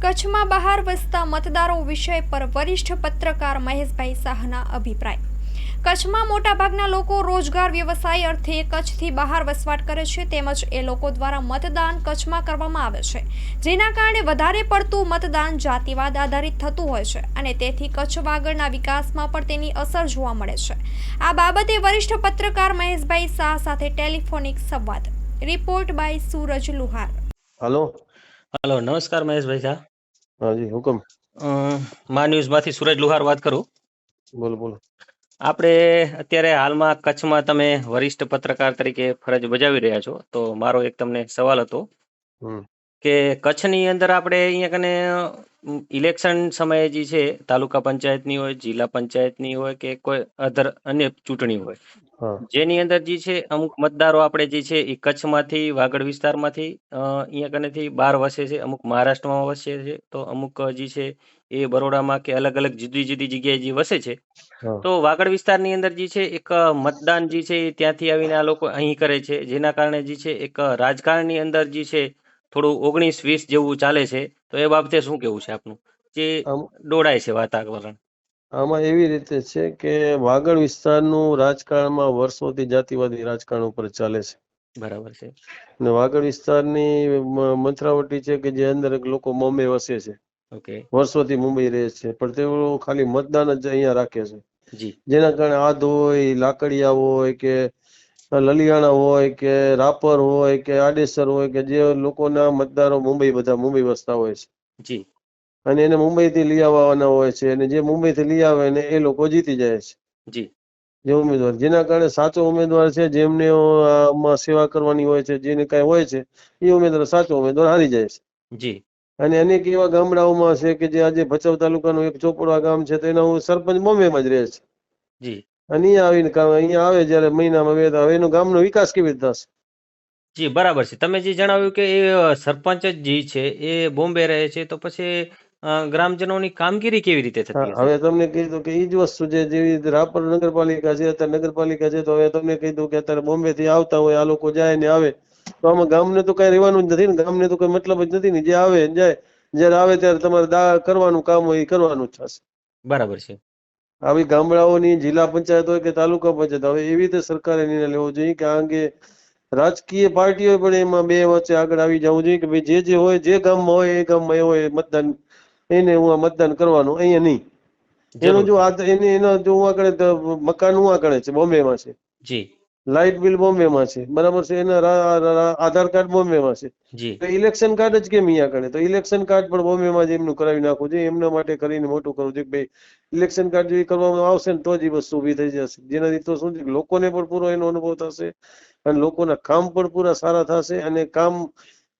કચ્છમાં બહાર વસતા મતદારો વિષય પર વરિષ્ઠ પત્રકાર મહેશભાઈ શાહના અભિપ્રાય. કચ્છમાં મોટાભાગના લોકો રોજગાર વ્યવસાય અર્થે કચ્છથી બહાર વસવાટ કરે છે તેમજ એ લોકો દ્વારા મતદાન કચ્છમાં કરવામાં આવે છે. જેના કારણે વધારે પડતું મતદાન જાતિવાદ આધારિત થતું હોય છે અને તેથી કચ્છ વાગડના વિકાસમાં પણ તેની અસર જોવા મળે છે. આ બાબતે વરિષ્ઠ પત્રકાર મહેશભાઈ શાહ સાથે ટેલિફોનિક સંવાદ. Report by Suraj Luhar. Hello. Hello નમસ્કાર મહેશભાઈ શાહ હાજી હુકમ. મા ન્યૂઝમાંથી સુરજ લુહાર વાત કરું. બોલો બોલો. આપણે અત્યારે હાલમાં કચ્છમાં તમે વરિષ્ઠ પત્રકાર તરીકે ફરજ બજાવી રહ્યા છો તો મારો એક તમને સવાલ હતો. કે કચ્છની અંદર આપણે અહીંયા કને ઇલેક્શન સમયે જે છે તાલુકા પંચાયતની હોય જિલ્લા પંચાયતની હોય કે કોઈ અધર અન્ય ચૂંટણી હોય જેની અંદર જે છે અમુક મતદારો આપણે જે છે એ કચ્છમાંથી વાગડ વિસ્તારમાંથી અહીંયા કનેથી બહાર વસે છે અમુક મહારાષ્ટ્રમાં વસે છે તો અમુક જે છે એ બરોડામાં કે અલગ અલગ જુદી જુદી જગ્યાએ જે વસે છે તો વાગડ વિસ્તારની અંદર જે છે એક મતદાન જે છે ત્યાંથી આવીને આ લોકો અહીં કરે છે જેના કારણે જે છે એક રાજકારણની અંદર જે છે થોડું ઓગણીસ વીસ જેવું ચાલે છે તો એ બાબતે શું કેવું છે આપનું? જે દોડાય છે વાતાવરણ. આમાં એવી રીતે છે કે વાગડ વિસ્તારનું રાજકારણમાં વર્ષોથી જાતિવાદી રાજકારણ ઉપર ચાલે છે. બરાબર છે. ને વાગડ વિસ્તારની મંત્રાવટી છે કે જે અંદર લોકો બોમ્બે વસે છે. ઓકે. વર્ષોથી મુંબઈ રહે છે પણ તેઓ ખાલી મતદાન જ અહીંયા રાખે છે. જી. જેના કારણે આદ હોય લાકડિયા હોય કે લલિયાણા હોય કે રાપર હોય કે આડેસર હોય કે જે લોકોના મતદારો મુંબઈ બધા મુંબઈ વસતા હોય છે. જી. અને એને મુંબઈથી લઈ આવવાના હોય છે અને જે મુંબઈથી લઈ આવે ને એ લોકો જીતી જાય છે. જી. જે ઉમેદવાર જેના કારણે સાચો ઉમેદવાર છે જેમને સેવા કરવાની હોય છે જેને કઈ હોય છે એ ઉમેદવાર સાચો ઉમેદવાર હારી જાય છે. જી. અને અનેક એવા ગામડાઓમાં છે કે જે આજે ભચાઉ તાલુકાનું એક ચોપડવા ગામ છે તો એના સરપંચ બોમ્બેમાં જ રહે છે. જી. અને અહીંયા આવીને કામ અહીંયા આવે જ્યારે મહિનામાં બે હવે એનો ગામનો વિકાસ કેવી રીતે થશે? જી બરાબર છે. તમે જે જણાવ્યું કે એ સરપંચ જે છે એ બોમ્બે રહે છે તો પછી ગ્રામજનોની કામગીરી કેવી રીતે થતી હવે તમને કીધું કે એ જ વસ્તુ છે જેવી રીતે રાપર નગરપાલિકા છે અત્યારે નગરપાલિકા છે તો હવે તમને કીધું કે અત્યારે બોમ્બે થી આવતા હોય આ લોકો જાય ને આવે. તો આમાં ગામને તો કઈ રહેવાનું જ નથી ને ગામને તો કઈ મતલબ જ નથી ને જે આવે જાય જયારે આવે ત્યારે તમારે દા કરવાનું કામ હોય એ કરવાનું જ થશે. બરાબર છે. આવી ગામડાઓની જિલ્લા પંચાયત હોય કે તાલુકા પંચાયત હવે એવી રીતે સરકારે નિર્ણય લેવો જોઈએ કે આ અંગે રાજકીય પાર્ટીઓ પણ એમાં બે વચ્ચે આગળ આવી જવું જોઈએ કે ભાઈ જે જે હોય જે ગામમાં હોય એ ગામમાં એ હોય મતદાન એને હું આ મતદાન કરવાનું અહીંયા નહીં. એનું જો આ એને એનો જો હું આગળ મકાન હું આગળ છે બોમ્બેમાં છે. જી. લાઇટ બિલ બોમ્બેમાં છે. બરાબર છે? એના આધાર કાર્ડ બોમ્બેમાં છે. તો ઇલેક્શન કાર્ડ જ કેમ અહીંયા કરે? તો ઇલેક્શન કાર્ડ પણ બોમ્બેમાં જ એમનું કરાવી નાખવું જોઈએ. એમના માટે કરીને મોટું કરવું જોઈએ ભાઈ ઇલેક્શન કાર્ડ જો કરવામાં આવશે ને તો જ એ વસ્તુ ઊભી થઈ જશે. જેનાથી તો શું છે લોકોને પણ પૂરો એનો અનુભવ થશે અને લોકોના કામ પણ પૂરા સારા થશે અને કામ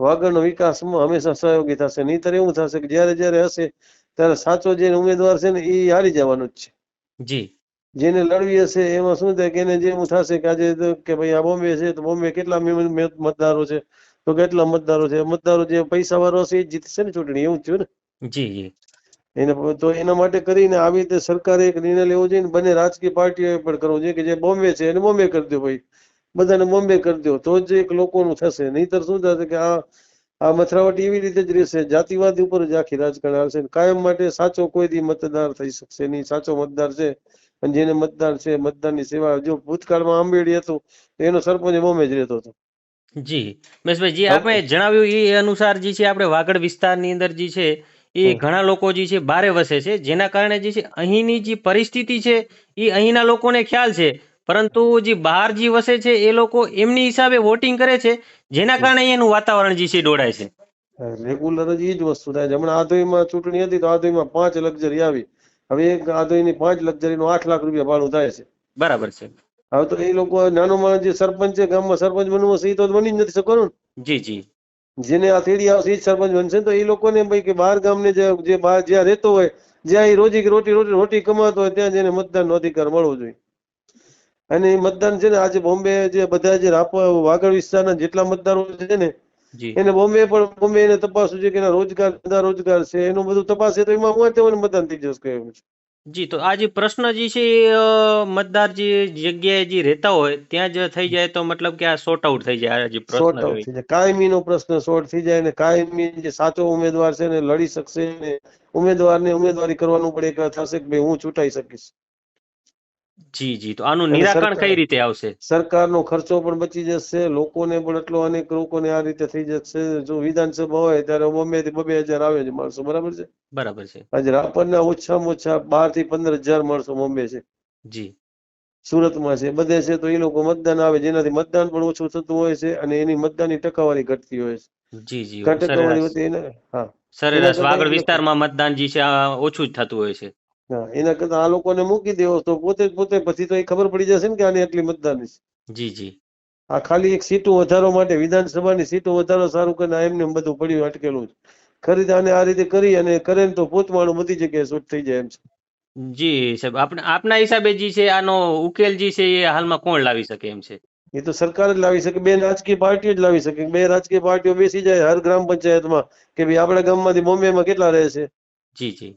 વાગડનો વિકાસમાં હંમેશા સહયોગી થશે. નહીંતર એવું થશે કે જ્યારે જ્યારે હશે ત્યારે સાચો જે ઉમેદવાર છે ને એ હારી જવાનો જ છે. જી. જેને લડવી હશે એમાં શું થાય કે એને જેવું થશે કે આજે કે ભાઈ આ બોમ્બે છે તો બોમ્બે કેટલા મતદારો છે? તો કેટલા મતદારો છે? મતદારો જે પૈસા વાળો હશે એ જીતશે ને ચૂંટણી એવું થયું ને? જી જી. એને તો એના માટે કરીને આવી રીતે સરકારે એક નિર્ણય લેવો જોઈએ બંને રાજકીય પાર્ટીઓએ પણ કરવો જોઈએ કે જે બોમ્બે છે એને બોમ્બે કરી દો ભાઈ. બધાને બોમ્બે કરી દો તો જ એક લોકોનું થશે. નહીતર શું થશે કે આ આ મથરાવટી એવી રીતે જ રહેશે જાતિવાદ ઉપર જ આખી રાજકારણ હાલશે કાયમ માટે સાચો કોઈ દી મતદાર થઈ શકશે નહીં. સાચો મતદાર છે. અને જેને મતદાર છે મતદારની સેવા જો ભૂતકાળમાં આંબેડી હતું તો એનો સરપંચ બોમ્બે જ રહેતો હતો. જી. મહેશભાઈ જે આપણે જણાવ્યું એ અનુસાર જે છે આપણે વાગડ વિસ્તારની અંદર જે છે એ ઘણા લોકો જે છે બારે વસે છે. જેના કારણે જે છે અહીંની જે પરિસ્થિતિ છે એ અહીંના લોકોને ખ્યાલ છે. પરંતુ જે બહાર જે વસે છે એ લોકો એમની હિસાબે વોટિંગ કરે છે જેના કારણે અહીંયાનું વાતાવરણ જે છે દોડાય છે. રેગ્યુલર જ એ જ વસ્તુ થાય. હમણાં આધોઈમાં ચૂંટણી હતી તો આધોઈમાં પાંચ લક્ઝરી આવી. હવે એક આધોઈની પાંચ લક્ઝરીનું આઠ લાખ રૂપિયા ભાડું થાય છે. બરાબર છે. હવે તો એ લોકો નાનો માણસ જે સરપંચ છે ગામમાં સરપંચ બનવું હશે એ તો બની જ નથી શકવાનું ને. જી જી. જેને આ થેડી આવશે એ જ સરપંચ બનશે ને તો એ લોકોને ભાઈ કે બહાર ગામને જે બહાર જ્યાં રહેતો હોય જ્યાં એ રોજી રોટી રોટી રોટી કમાતો હોય ત્યાં જેને મતદાનનો અધિકાર મળવો જોઈએ. અને એ મતદાન છે ને આજે બોમ્બે જે બધા જે રાપ વાગડ વિસ્તારના જેટલા મતદારો છે ને એને બોમ્બે પણ બોમ્બે એને તપાસવું છે કે એના રોજગાર બધા રોજગાર છે એનું બધું તપાસે તો એમાં હું તેઓને મતદાન થઈ જશે એમ છે. જી તો આ જે પ્રશ્ન જે છે એ મતદાર જે જગ્યાએ જે રહેતા હોય ત્યાં જ થઈ જાય તો મતલબ કે આ સોર્ટ આઉટ થઈ જાય આ જે પ્રશ્ન થઈ જાય. કાયમીનો પ્રશ્ન સોર્ટ થઈ જાય ને કાયમી જે સાચો ઉમેદવાર છે ને લડી શકશે ને ઉમેદવારને ઉમેદવારી કરવાનું પડે કે થશે કે ભાઈ હું ચૂંટાઈ શકીશ. જી જી. તો આનું નિરાકરણ કઈ રીતે આવશે? સરકારનો ખર્ચો પણ બચી જશે લોકોને પણ એટલો અનેક લોકોને આ રીતે થઈ જશે. જો વિધાનસભા હોય ત્યારે બોમ્બે થી બબે હજાર આવે છે માણસો બરાબર છે? બરાબર છે. આજે રાપરના ઓછામાં ઓછા બારથી પંદર હજાર માણસો બોમ્બે છે. જી. સુરતમાં છે બધે છે તો એ લોકો મતદાન આવે જેનાથી મતદાન પણ ઓછું થતું હોય છે અને એની મતદાનની ટકાવારી ઘટતી હોય છે. જી જી. ટકાવારી હા. સરેરાશ. વાગડ વિસ્તારમાં મતદાન જે છે ઓછું જ થતું હોય છે. એના કરતા આ લોકોને મૂકી દેવો તો પોતે પોતે પછી તો એ ખબર પડી જશે ને કે આની આટલી મતદાન છે. જી જી. આ ખાલી એક સીટો વધારો માટે વિધાનસભાની સીટો વધારો સારું કરીને આ એમને બધું પડ્યું અટકેલું છે. ખરી આને આ રીતે કરી અને કરે ને તો પોતમાણું બધી જગ્યાએ શૂટ થઈ જાય એમ છે. જી સાહેબ આપણે આપના હિસાબે જે છે આનો ઉકેલ જે છે એ હાલમાં કોણ લાવી શકે એમ છે? એ તો સરકાર જ લાવી શકે બે રાજકીય પાર્ટીઓ જ લાવી શકે. બે રાજકીય પાર્ટીઓ બેસી જાય હર ગ્રામ પંચાયતમાં કે ભાઈ આપણા ગામમાંથી બોમ્બેમાં કેટલા રહે છે? જી જી.